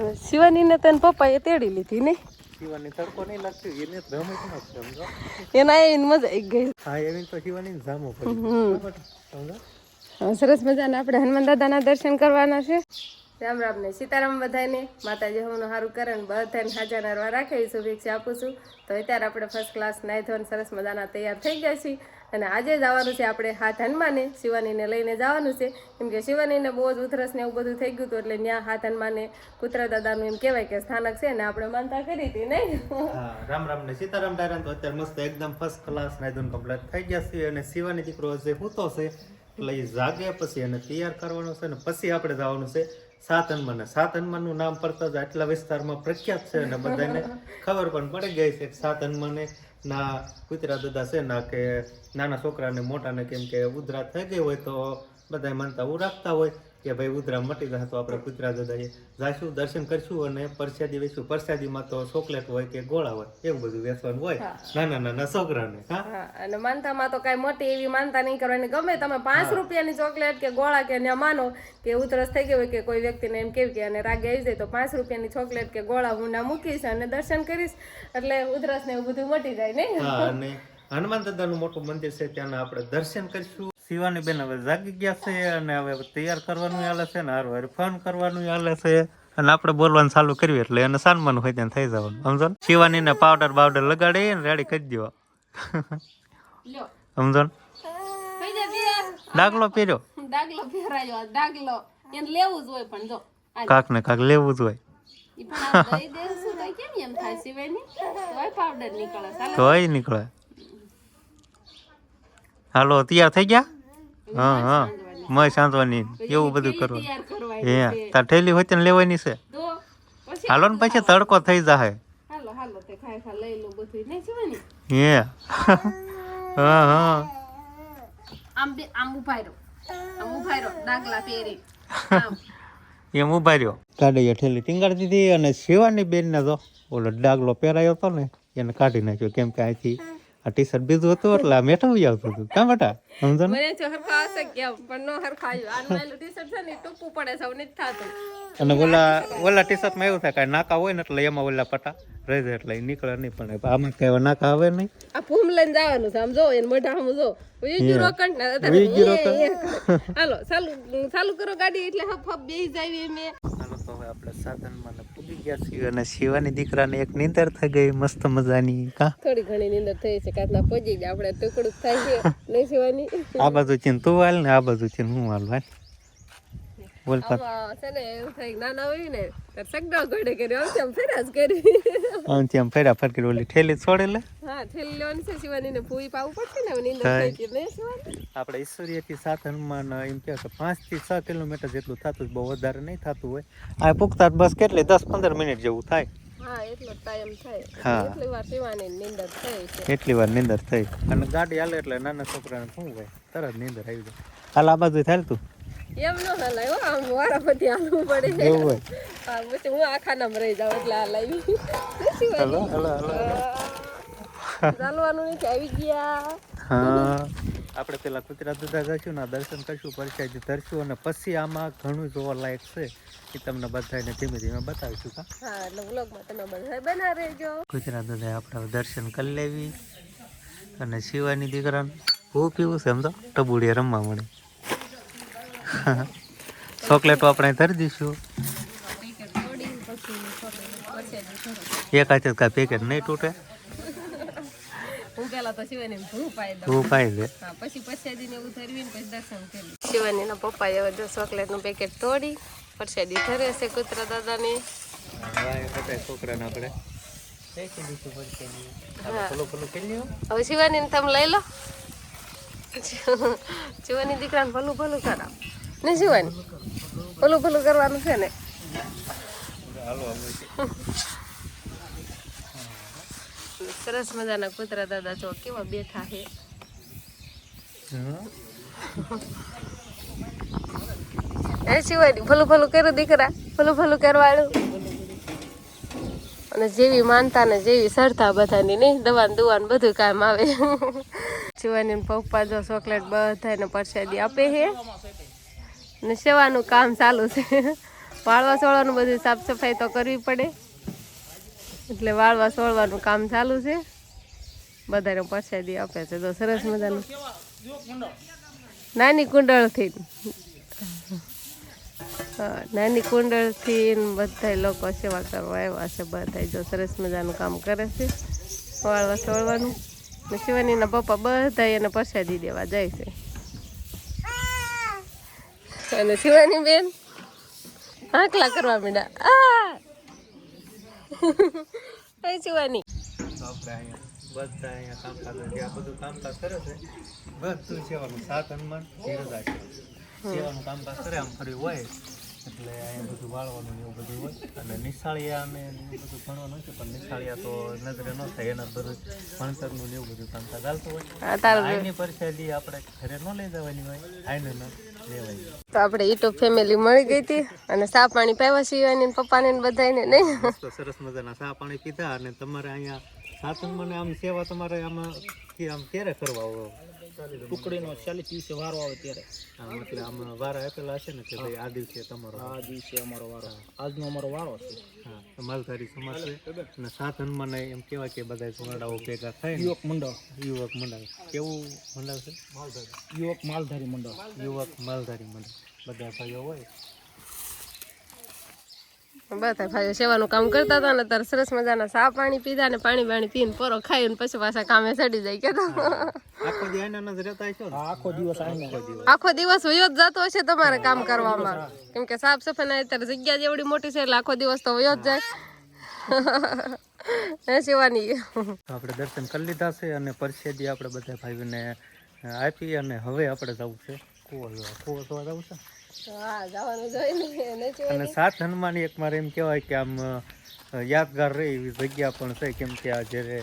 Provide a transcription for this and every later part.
શિવાનીને તને પપ્પાએ તેડી લીધી શિવાની તડકો નહીં લાગતી એને જ જ ન સમજો? એના મજા આવી ગઈ. હા એવી તો શિવાની જામો પડી. સમજો? સરસ મજાના. આપણે હનુમાન દાદાના દર્શન કરવાના છે. રામ રામ ને સીતારામ બધાને. માતાજી હમનું સારું કરે ને બધાને હાજર નરવા રાખે એવી શુભેચ્છા આપું છું. તો અત્યારે આપણે ફર્સ્ટ ક્લાસ નાઈ ધોઈને સરસ મજાના તૈયાર થઈ ગયા છીએ. અને આજે જવાનું છે આપણે હાથ હનુમાને, શિવાનીને લઈને જવાનું છે. કેમ કે શિવાનીને બહુ જ ઉધરસ ને એવું બધું થઈ ગયું હતું, એટલે ત્યાં હાથ હનુમાને કુતરા દાદાનું એમ કહેવાય કે સ્થાનક છે ને આપણે માનતા કરી હતી, નહીં? રામ રામ ને સીતારામ ડાયરાન તો અત્યારે મસ્ત એકદમ ફર્સ્ટ ક્લાસ નાયદુન કમ્પ્લીટ થઈ ગયા છે અને શિવાની દીકરો જે હૂતો છે એ જાગે, પછી એને તૈયાર કરવાનો છે ને પછી આપણે જવાનું છે સાત હનુમાન સાત હનુમાનનું નામ પડતા જ આટલા વિસ્તારમાં પ્રખ્યાત છે અને બધાને ખબર પણ પડી ગઈ છે સાત હનુમાને ના કુતરા દાદા છે ના કે નાના છોકરાને મોટાને કેમ કે ઉધરા થઈ ગઈ હોય તો બધા માનતા એવું રાખતા હોય કે ભાઈ ઉધરા મટી જાય તો આપણે કુતરા દાદાએ જાશું દર્શન કરશું અને પ્રસાદી વેચશું. પરસાદીમાં તો ચોકલેટ હોય કે ગોળા હોય એવું બધું વેચવાનું હોય. નાના નાના છોકરાને હા. હા અને માનતામાં તો કાંઈ મોટી એવી માનતા નહીં કરવાની. ગમે તમે પાંચ રૂપિયાની ચોકલેટ કે ગોળા કે ત્યાં માનો કે ઉધરસ થઈ ગયો હોય કે કોઈ વ્યક્તિને એમ કેવું કે અને રાગે આવી જાય તો પાંચ રૂપિયાની ચોકલેટ કે ગોળા હું ના મૂકીશ અને દર્શન કરીશ. એટલે ઉધરસ ને એવું બધું મટી જાય નહીં. હા અને હનુમાન દાદાનું મોટું મંદિર છે ત્યાંના આપણે દર્શન કરીશું. શિવાની બેન હવે જાગી ગયા છે અને હવે તૈયાર કરવાનું હાલે છે ને હારું હારું ફોન કરવાનું હાલે છે. અને આપણે બોલવાનું ચાલુ કરીએ એટલે એને સાનમાન હોય ત્યાં થઈ જવાનું. સમજો શિવાની ને પાવડર બાવડર લગાડી ને રેડી કરી દેવા સમજો. ડાકલો પહેર્યો. ડાગલો પહેરાયો ડાગલો. એને લેવું જ હોય પણ જો કાક ને કાક લેવું જ હોય. તોય નીકળે. હાલો તૈયાર થઈ ગયા? હા હા. મય સાંધવાની એવું બધું કરવું હે તાર ઠેલી હોય ને લેવાની છે. હાલો ને પછી તડકો થઈ જાય હાલો હાલો તે ખાય ખા લઈ લો બધું નહીં સિવાની હે. હા હા. આમ બે આમ ઊભા રહો. આમ ઊભા રહો. ડાગલા પહેરી. આમ. એમ ઊભા રહ્યો કાઢીએ ઠેલી. ટીંગાડી દીધી અને શિવાની બેન ને તો ઓલો ડાગલો પહેરાયો હતો ને એને કાઢી નાખ્યો. કેમ કે અહીંથી આ ટી શર્ટ બીજું હતું એટલે આ મેઠું આવતું હતું. કાં બેટા? સમજો ને મને તો હરખા હશે કેમ પણ નો હરખા આવ્યું આનું પેલું ટી-શર્ટ છે ને ટૂંકું પડે છે નથી થાતું. અને ઓલા ઓલા ટી શર્ટમાં એવું થાય કે નાકા હોય ને એટલે એમાં ઓલા પટા રહી જાય એટલે નીકળે નહીં પણ આમાં કઈ નાકા આવે નહીં. આ ફૂમ લઈને જવાનું છે આમ જો એને મોઢા આમ જો ને. હાલો ચાલુ ચાલુ કરો ગાડી એટલે હફ હફ બેસી જાય મેં હાલો તો હવે આપણે સાધનમાં પૂગી ગયા છીએ અને શિવાની દીકરાને એક નીંદર થઈ ગઈ મસ્ત મજાની કા? થોડી ઘણી નીંદર થઈ છે કાતના પજી ગયા આપણે ટુકડું થાય છે નહીં શિવાની? આ બાજુ છે તું હાલ ને આ બાજુ છે હું હાલ હાલ. બોલ પાછું. આમાં એવું કે હોય ને સગડા આમ તેમ ફેરા જ કરી આમ તેમ ફેરા ફરકી ઓલી ઠેલી છોડે લે હા ઠેલી લેવાની છે શિવાની ને પૂરી પાવું પડશે ને નીંદર થઈ નહીં શિવાની. આપણે ઈશ્વરીયથી સાત હનુમાન એમ કે કે પાંચથી 6 કિલોમીટર જેટલું થતું જ બહુ વધારે નહીં થતું હોય. આ પૂગતા જ બસ કેટલી દસ પંદર મિનિટ જેવું થાય? હા એટલો ટાઈમ થાય. હા. એટલી વાર શિવાની નીંદર થઈ છે. એટલી વાર નીંદર થઈ. અને ગાડી હાલે એટલે નાના છોકરાને શું હોય? તરત નીંદર આવી જાય. હાલ આ બાજુ થાય તું? એમ ન હલાય હો આમ વારાફરતી હાલવું પડે. એવું હોય. હા પછી હું આખા નામ રહી જાઉં એટલે આ શું હલો હલો હલો. ચાલવાનું નથી આવી ગયા. હા. આપણે પેલા કુતરા દુધા જશું ને દર્શન કરશું પરસાદ ધરશું અને પછી આમાં ઘણું જોવા લાયક છે. એ તમને બધાને ધીમે ધીમે બતાવીશું કા હા એટલે વ્લોગમાં તમે બધા બના રહેજો. કુતરા દુધા આપણે દર્શન કરી લેવી. અને શિવાની દીકરાને ભૂખ એવું છે એમ તો ટબુડીએ રમવા મળે. ચોકલેટો આપણે ધરી દઈશું. એક હાથે કાંઈ પેકેટ નહીં તૂટે. શિવાની ને પપ્પાએ એવા જો ચોકલેટનું પેકેટ તોડી પરસાદી ધરે છે કૂતરા દાદા ને હવે શિવાની તમે લઈ લો. શિવાની દીકરાને ભલું ભલું કરાવ. ને શિવાની ભલું ભલું કરવાનું છે ને? સરસ મજાના કૂતરા દાદા જો કેવા બેઠા છે? એ સિવાય ભલું ભલું કર્યું દીકરા? ભલું ભલું કરવાળું? અને જેવી માનતા ને જેવી સરતા બધાની નહીં? દવાન દુવાન બધું કામ આવે. શિવાની પપ્પા જો ચોકલેટ બધાને પરસાદી આપે છે. ને સેવાનું કામ ચાલુ છે. વાળવા સોળવાનું બધું સાફ સફાઈ તો કરવી પડે. એટલે વાળવા સોળવાનું કામ ચાલુ છે. બધાને પરસાદી આપે છે. તો સરસ મજાનું. નાની કુંડળથી. નાની કુંડળથી બધા લોકો સેવા કરવા આવ્યા છે. બધા જો સરસ મજાનું કામ કરે છે. વાળવા સોળવાનું. શિવાનીના પપ્પા બધા એને પરસાદી દેવા જાય છે. અને શિવાની બેન આકલા કરવા મીડા આ! શિવાની. બધા અહીંયા કામકાજ જે આ બધું કામકાજ કરે છે. બધું સેવાનું સાત હનુમાન ધીરજ આશ્રમ સેવાનું કામકાજ કરે આમ ફરી હોય. એટલે અહીંયા બધું વાળવાનું એવું બધું હોય. અને નિશાળિયા એવું બધું ભણવાનું છે પણ નિશાળિયા તો નજરે ન થાય. એના બધું ભણતરનું ને એવું બધું કામકાજ ચાલતું હોય. આ તારું પરસાદી આપણે ઘરે ન લઈ જવાની હોય. આઈને ન. તો આપણે ઈટો ફેમિલી મળી ગઈ હતી અને સા પાણી પાવા સિવાય પપ્પાને બધાને નહીં? સરસ મજાના સા પાણી પીધા અને તમારે અહીંયા સાતન મને આમ સેવા તમારે આમાં કે આમ ક્યારે કરવા આવો? ટુકડીનો ચાલીસ દિવસે વારો આવે ત્યારે. આમ એટલે આમ વારા આપેલા હશે ને કે ભાઈ આ દિવસે તમારો આ દિવસે અમારો વારો. આજનો અમારો વારો છે. હા માલધારી સમાજ છે. અને સાત હનુમાન એમ કહેવાય કે બધા સોનાડાઓ ભેગા થાય યુવક મંડળ. યુવક મંડળ. કેવું મંડળ છે? યુવક માલધારી મંડળ. યુવક માલધારી મંડળ. બધા ભાઈઓ હોય. બધા ભાઈઓ સેવાનું કામ કરતા હતા ને ત્યારે સરસ મજાના સા પાણી પીધા ને પાણી બાણી પીને પોરો ખાઈને પછી પાછા કામે ચડી જાય કે આખો જ ને? દિવસ વયો જ જતો હશે તમારે કામ કરવામાં. કેમ કે સાફ સફાઈ ના અત્યારે જગ્યા જેવડી મોટી છે એટલે આખો દિવસ તો વયો જ જાય. હે સેવાની આપણે દર્શન કરી લીધા છે અને પરસેદી આપણે બધા ભાઈઓને આપી અને હવે આપણે જવું છે. કૂવો જોવા. કૂવો જોવા જવું છે? અને સાત હનુમાન એક મારે એમ કહેવાય કે આમ યાદગાર રહે એવી જગ્યા પણ છે કેમ કે આ જ્યારે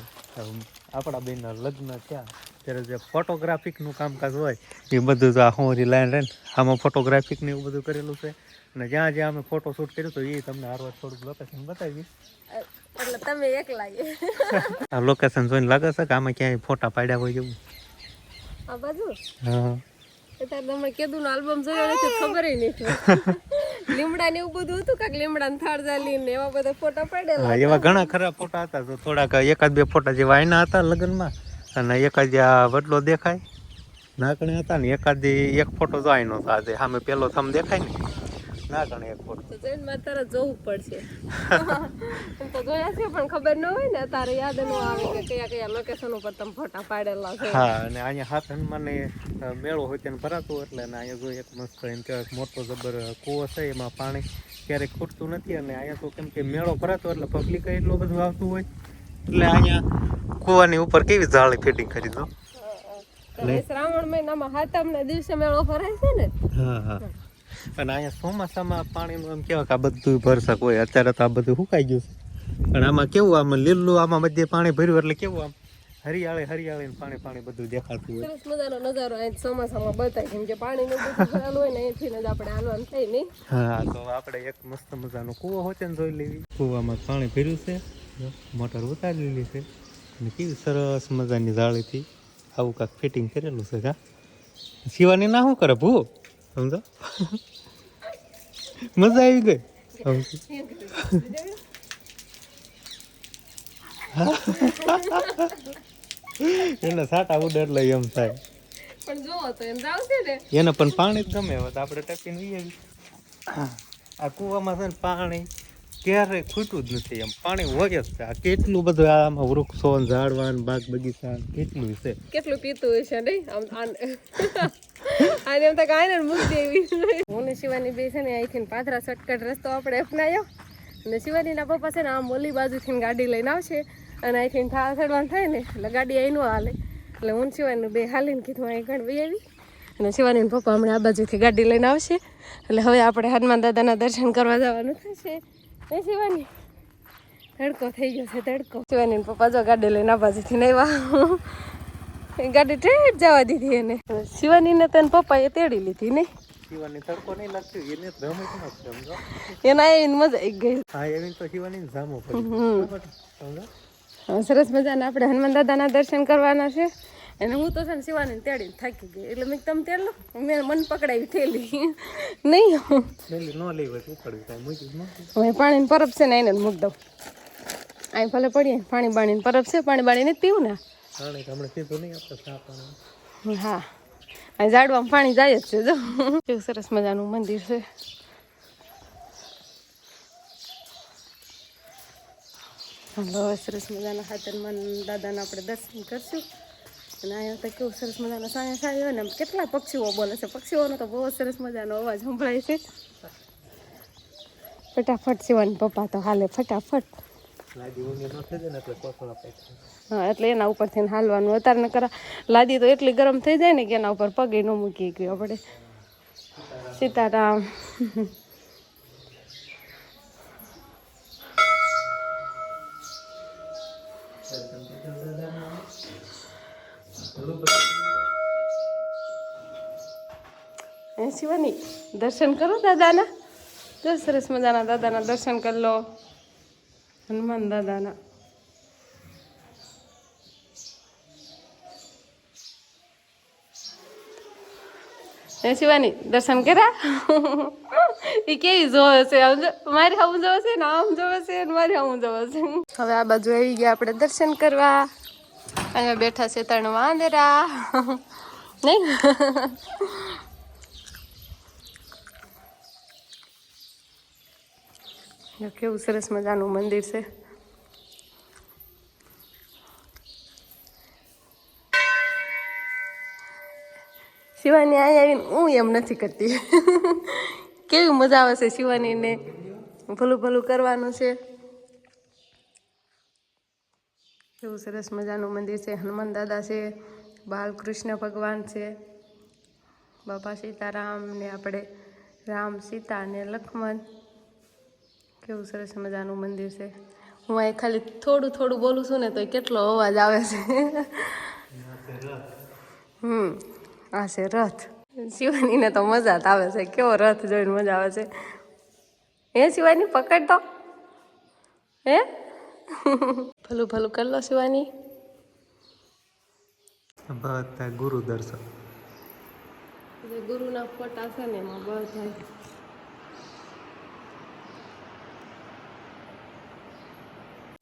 આપણા બેનના લગ્ન થયા ત્યારે જે ફોટોગ્રાફિકનું કામકાજ હોય એ બધું તો આ હોરી લાઈન રહે આમાં ફોટોગ્રાફિક ને એવું બધું કરેલું છે. અને જ્યાં જ્યાં અમે ફોટો શૂટ કર્યું તો એ તમને હારવાર થોડુંક લોકેશન બતાવી એટલે તમે એકલા. આ લોકેશન જોઈને લાગે છે કે આમાં ક્યાંય ફોટા પાડ્યા હોય એવું? આ બાજુ હા. અત્યારે તમે નો આલ્બમ જોયો નથી ખબર નથી. લીમડા ને એવું બધું હતું કાક લીમડા ને થાળ જાલી ને એવા બધા ફોટા પડેલા એવા ઘણા ખરા ફોટા હતા. તો થોડાક એકાદ બે ફોટા જેવા આઈના હતા લગ્નમાં અને એકાદ આ વડલો દેખાય નાકણે હતા ને એકાદ એક ફોટો તો આઈનો હતો આજે. સામે પેલો થમ દેખાય ને નાકણે એક ફોટો. તો જોઈને મારે તારે જોવું પડશે. એમ તો જોયા છે પણ ખબર ન હોય ને તારે યાદ ન આવે કે કયા કયા લોકેશન ઉપર તમે ફોટા પાડેલા છે. હા અને અહીંયા હાથ હનુમાન મેળો હોય તેને ભરાતો એટલે અને અહીંયા જો એક મસ્ત એમ કે મોટો જબર કૂવો છે એમાં પાણી ક્યારેક ખૂટતું નથી અને અહીંયા તો કેમ કે મેળો ભરાતો એટલે પબ્લિક એટલું બધું આવતું હોય. એટલે અહીંયા કૂવાની ઉપર કેવી જાળી ફિટિંગ કરી દો. શ્રાવણ મહિનામાં હાથમ ના દિવસે મેળો ભરાય છે ને? હા હા. અને અહીંયા ચોમાસામાં પાણીનું એમ કહેવાય કે આ બધું ભરસક હોય અત્યારે તો આ બધું સુકાઈ ગયું છે. પણ આમાં કેવું આમ લીલું આમાં બધે પાણી ભર્યું એટલે કેવું આમ હરિયાળે હરિયાળે પાણી પાણી બધું દેખાતું હોય. સરસ મજાનો નજારો અહીં ચોમાસામાં બતાય કેમ કે પાણી નું બધું ભરેલું હોય ને અહીંથી જ આપણે હાલવાનું થાય નહીં. હા તો આપણે એક મસ્ત મજાનો કૂવો હોય ને જોઈ લેવી. કૂવામાં પાણી ભર્યું છે. મોટર ઉતારી લીધી છે. અને કેવી સરસ મજાની જાળીથી આવું કાંક ફિટિંગ કરેલું છે કા શિવાની ના શું કરે ભૂ? સમજો? મજા આવી ગઈ. એને સાટા ઉડે એટલે એમ થાય. પણ જો તો એમ જાવ ને. એને પણ પાણી જ ગમે હવે આપણે ટપીને વીએ આ કૂવામાં છે ને પાણી ક્યારેય ખૂટું જ નથી એમ. પાણી હોય જ છે. આ કેટલું બધું આમાં વૃક્ષો ને ઝાડવા બાગ બગીચા કેટલું છે. કેટલું પીતું હશે નહીં? આમ આને એમ તો કાંઈ ને મૂકી દેવી. હું શિવાની બે છે ને અહીંથી પાથરા શોર્ટકટ રસ્તો આપણે અપનાયો. અને શિવાનીના પપ્પા છે ને આમ ઓલી બાજુથી ગાડી લઈને આવશે. અને અહીંથી થાળ ચડવાનું થાય ને, એટલે ગાડી અહીં હાલે. એટલે હું શિવાનીનું શિવાની બે હાલીને કીધું અહીં ગણ વહી આવી. અને શિવાનીના પપ્પા હમણાં આ બાજુથી ગાડી લઈને આવશે. એટલે હવે આપણે હનુમાન દાદાના દર્શન કરવા જવાનું થશે. એ શિવાની? તડકો થઈ ગયો છે તડકો શિવાની પપ્પા જો ગાડી લઈને આ બાજુથી નહીં ગાડી ઠેઠ જવા દીધી એને. શિવાનીને તને પપ્પાએ તેડી લીધી નહીં શિવાની તડકો નહીં લાગતી એને નથી સમજો? એના આવીને મજા આવી ગઈ. હા એવી તો શિવાની જામો પડી હમ. બરાબર? સમજો? સરસ મજાના આપણે હનુમાન દાદાના દર્શન કરવાના છે. અને હું તો છે ને શિવાની તેડીને થાકી ગઈ. એટલે મેં તમે તેલ મેં મન પકડાવી થેલી. નહીં હવે પાણીની પરબ છે ને એને મૂક દઉં. અહીં ભલે પડીએ પાણી બાણીને પરબ છે પાણી બાણીને પીવું ને. પાણી હમણાં સીધું નહીં આપણે ચા પાણી. હા. અહીં ઝાડવામાં પાણી જાય જ છે, જો. કેવું સરસ મજાનું મંદિર છે. હાલો, સરસ મજાના હાથરમાં દાદાના આપણે દર્શન કરશું. અને અહીંયા તો કેવું સરસ મજાનો સાયા સાયો ને કેટલા પક્ષીઓ બોલે છે. પક્ષીઓનો તો બહુ સરસ મજાનો અવાજ સંભળાય છે. ફટાફટ શિવાની પપ્પા તો હાલે, ફટાફટ. એટલે એના ઉપરથી હાલવાનું. અત્યારે કરા લાદી તો એટલી ગરમ થઈ જાય ને કે એના ઉપર પગે ન મૂકી ગયો આપણે. સીતારામ. શિવાની દર્શન કરો દાદાના? સરસ મજાના દાદાના દર્શન કરી લો. હનુમાન દાદાના એ શિવાની દર્શન કર્યા એ કેવી જોવે છે મારી આમ જોવે છે ને આમ જોવે છે ને મારી આમ જોવે છે હવે આ બાજુ આવી ગયા આપણે દર્શન કરવા. અહીંયા બેઠા છે ત્રણ વાંદરા. નહીં? કેવું સરસ મજાનું મંદિર છે. શિવાની અહીંયા આવીને હું એમ નથી કરતી. કેવી મજા આવે છે શિવાનીને. ભલું ભલું કરવાનું છે. કેવું સરસ મજાનું મંદિર છે. હનુમાન દાદા છે, બાલકૃષ્ણ ભગવાન છે, બાપા સીતારામ ને આપણે રામ, સીતા ને લક્ષ્મણ કેવું સરસ મજાનું મંદિર છે. હું અહીં ખાલી થોડું થોડું બોલું છું ને તો કેટલો અવાજ આવે છે. હમ આ છે રથ. શિવાનીને તો મજા જ આવે છે. કેવો રથ જોઈને મજા આવે છે. હે શિવાની પકડ તો. હે? ભલું ભલું કરી લો શિવાની. ગુરુ દર્શન. ગુરુના ફોટા છે ને એમાં બળ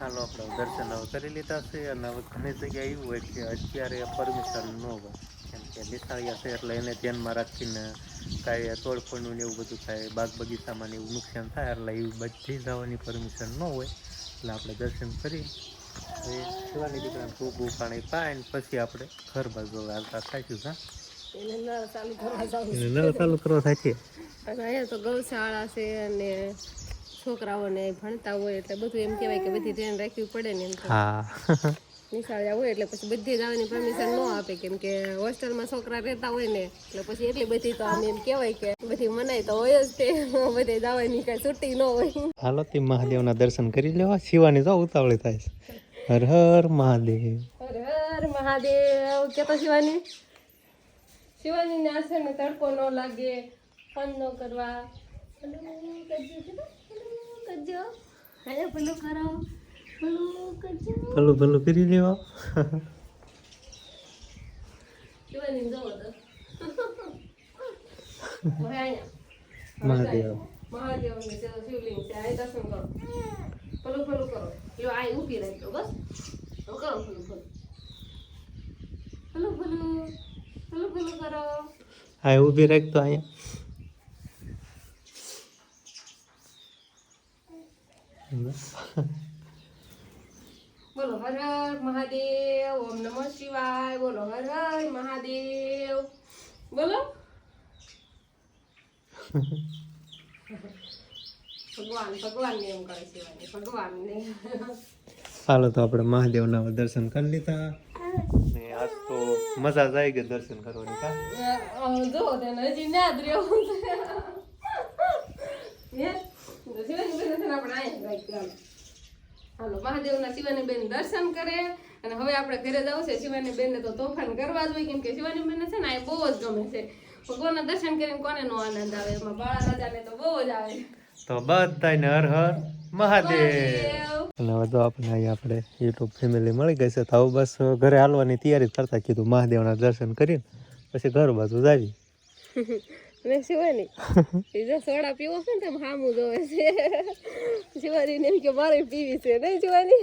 ચાલો આપણે દર્શન હવે કરી લીધા છે અને હવે ઘણી જગ્યાએ એવું હોય કે અત્યારે પરમિશન ન હોય. કેમ કે નિશાળિયા છે એટલે એને ધ્યાનમાં રાખીને કાંઈ તોડફોડનું ને એવું બધું થાય બાગ બગીચામાં ને એવું નુકસાન થાય એટલે એવું બધી જવાની પરમિશન ન હોય. એટલે આપણે દર્શન કરી એ શિવાની દીકરાને ખૂબ પાણી પાય ને પછી આપણે ઘર બાજુ હાલતા થાક્યું હા? એને નળ ચાલુ કરવા નળ ચાલુ કરવા થાય છે. અને અહીંયા તો ગૌશાળા છે અને છોકરાઓને ભણતા હોય એટલે બધું એમ કહેવાય કે બધી ધ્યાન રાખવી પડે ને એમ હા. નિશાળ્યા હોય એટલે પછી બધી જવાની પરમિશન ન આપે કેમ કે હોસ્ટેલમાં છોકરા રહેતા હોય ને એટલે પછી એટલી બધી તો આમ એમ કહેવાય કે બધી મનાય તો હોય જ તે. બધે જવાની કાંઈ છૂટી ન હોય. હાલો તે મહાદેવના દર્શન કરી લેવા. શિવાની તો ઉતાવળી થાય છે. હર હર મહાદેવ. હર હર મહાદેવ. કે તો શિવાની? શિવાની ને આસર ને તડકો ન લાગે ફન ન કરવા. કરજો. ચલો. ભલું કરો. હલો કરજો. ભલું ભલું કરી લેવા. મહાદેવ. મહાદેવ શિવલિંગ છે આ દર્શન કરો. પેલું ભલું કરો. લ્યો આ ઊભી રાખતો બસ. કરો ફલું ભલું. પેલું ભલું. પેલું ભલું કરો. હા ઊભી રાખતો અહીંયા બોલો હર હર મહાદેવ ઓમ નમઃ શિવાય. બોલો હર હર મહાદેવ. બોલો. ભગવાન ભગવાન ને એમ કરે શિવાની ભગવાન ને હાલો તો આપણે મહાદેવના દર્શન કરી લીધા. ને આજ તો મજા જ આવી ગઈ દર્શન કરવાની કા? જો તેને હજી યાદ રહ્યો. અહીંયા હાલો મહાદેવના શિવાની બેન દર્શન કરે અને હવે આપણે ઘરે જવું છે શિવાની બેનને તો તોફાન કરવા જ હોય કેમ કે શિવાની બેન છે ને આ બહુ જ ગમે છે. ભગવાનના દર્શન કરીને કોને નો આનંદ આવે? એમાં બાળા રાજાને તો બહુ જ આવે. તો બધાને હર હર મહાદેવ. અને હવે આપણે અહીં આપણે યુટ્યુબ ફેમિલી મળી ગઈ છે તો હવે બસ ઘરે હાલવાની તૈયારી કરતા કીધું મહાદેવના દર્શન કરીને પછી ઘર બાજુ જ આવી. મેં શિવાની. જો સોડા પીવો છે ને તેમ હામું જોવે છે. શિવાની ને એમ કે મારે પીવી છે. નહીં શિવાની?